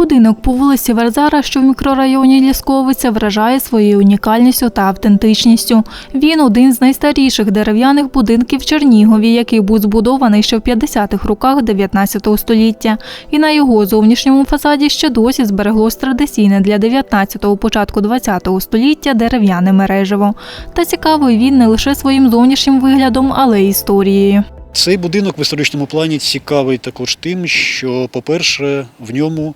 Будинок по вулиці Варзара, що в мікрорайоні Лісковиця, вражає своєю унікальністю та автентичністю. Він один з найстаріших дерев'яних будинків в Чернігові, який був збудований ще в 50-х роках 19 століття. І на його зовнішньому фасаді ще досі збереглось традиційне для 19-го, початку 20-го століття дерев'яне мережево. Та цікавий він не лише своїм зовнішнім виглядом, але й історією. Цей будинок в історичному плані цікавий також тим, що, по-перше, в ньому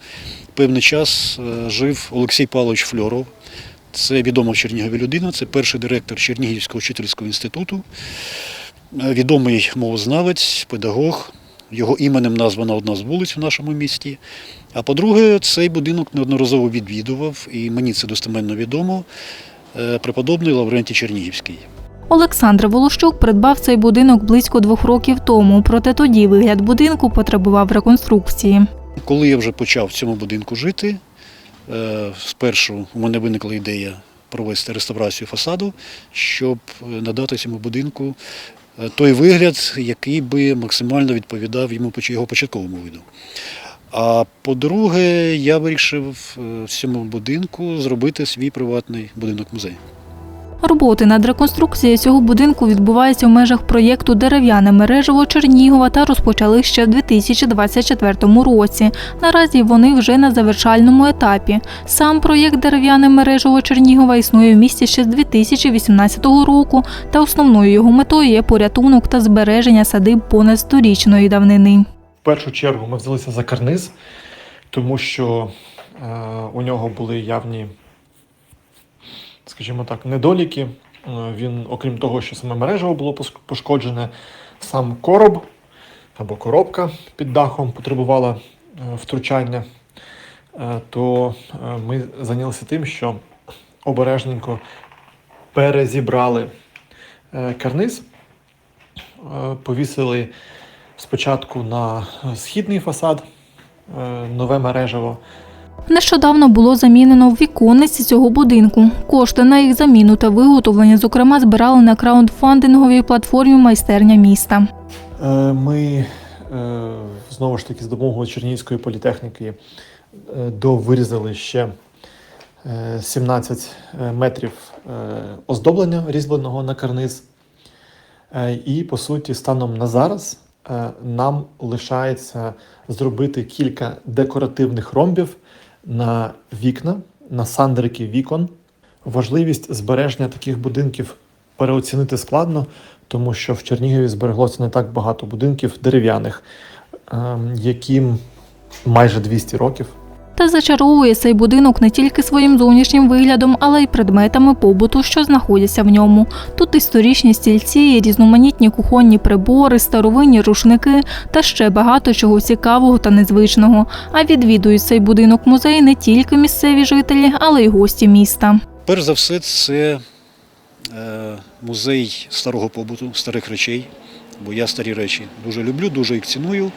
певний час е, жив Олексій Павлович Фльоров. Це відома в Чернігові людина, це перший директор Чернігівського вчительського інституту, Е, відомий мовознавець, педагог. Його іменем названа одна з вулиць в нашому місті. А по-друге, цей будинок неодноразово відвідував, і мені це достеменно відомо, е, преподобний Лаврентій Чернігівський. Олександр Волощук придбав цей будинок близько двох років тому, проте тоді вигляд будинку потребував реконструкції. Коли я вже почав в цьому будинку жити, е, спершу у мене виникла ідея провести реставрацію фасаду, щоб е, надати цьому будинку е, той вигляд, який би максимально відповідав йому його початковому виду. А по-друге, я вирішив в цьому будинку зробити свій приватний будинок-музей. Роботи над реконструкцією цього будинку відбуваються в межах проєкту Дерев'яне мережево Чернігова та розпочали ще в 2024 році. Наразі вони вже на завершальному етапі. Сам проєкт Дерев'яне мережево Чернігова існує в місті ще з 2018 року, та основною його метою є порятунок та збереження садиб понад сторічної давнини. В першу чергу ми взялися за карниз, тому що е, у нього були явні, скажімо так, недоліки. Е, він, окрім того, що саме мережево було пошкоджене, сам короб або коробка під дахом потребувала е, втручання, е, то ми зайнялися тим, що обережненько перезібрали карниз, повісили спочатку на східний фасад, нове мережево. Нещодавно було замінено віконниці цього будинку. Кошти на їх заміну та виготовлення, зокрема, збирали на краундфандинговій платформі майстерня міста. Е, Ми е, знову ж таки з допомогою Чернігівської політехніки е, довирізали ще е, 17 метрів оздоблення різьбленого на карниз. І по суті, станом на зараз нам лишається зробити кілька декоративних ромбів на вікна, на сандрики вікон. Важливість збереження таких будинків переоцінити складно, тому що в Чернігові збереглося не так багато будинків дерев'яних, ем, яким майже 200 років. Та зачаровує цей будинок не тільки своїм зовнішнім виглядом, але й предметами побуту, що знаходяться в ньому. Тут історичні стільці, різноманітні кухонні прибори, старовинні рушники та ще багато чого цікавого та незвичного. А відвідують цей будинок музей не тільки місцеві жителі, але й гості міста. Перш за все, це е, музей старого побуту, старих речей, бо я старі речі дуже люблю, дуже їх ціную.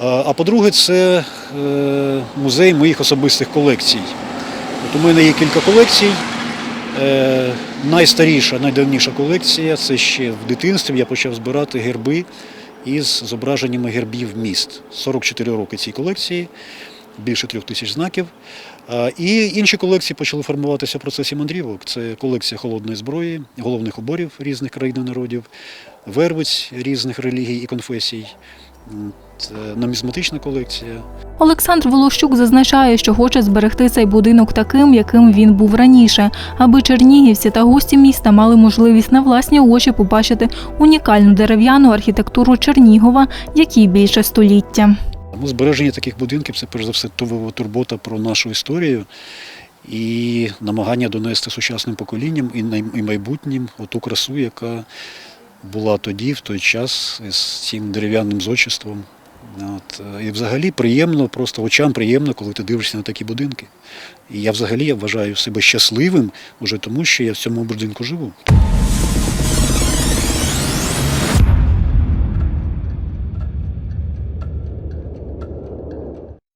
А, по-друге, це е, музей моїх особистих колекцій. От у мене є кілька колекцій. Е, найстаріша, найдавніша колекція це ще в дитинстві я почав збирати герби із зображеннями гербів міст. 44 роки цій колекції, більше трьох тисяч знаків. І інші колекції почали формуватися в процесі мандрівок. Це колекція холодної зброї, головних уборів різних країн і народів, вервиць різних релігій і конфесій, це нумізматична колекція. Олександр Волощук зазначає, що хоче зберегти цей будинок таким, яким він був раніше, аби чернігівці та гості міста мали можливість на власні очі побачити унікальну дерев'яну архітектуру Чернігова, якій більше століття. Тому збереження таких будинків це перш за все турбота про нашу історію і намагання донести сучасним поколінням і майбутнім ту красу, яка була тоді, в той час, з цим дерев'яним зодчеством. От. е, І взагалі приємно, просто очам приємно, коли ти дивишся на такі будинки. І я взагалі я вважаю себе щасливим уже тому, що я в цьому будинку живу.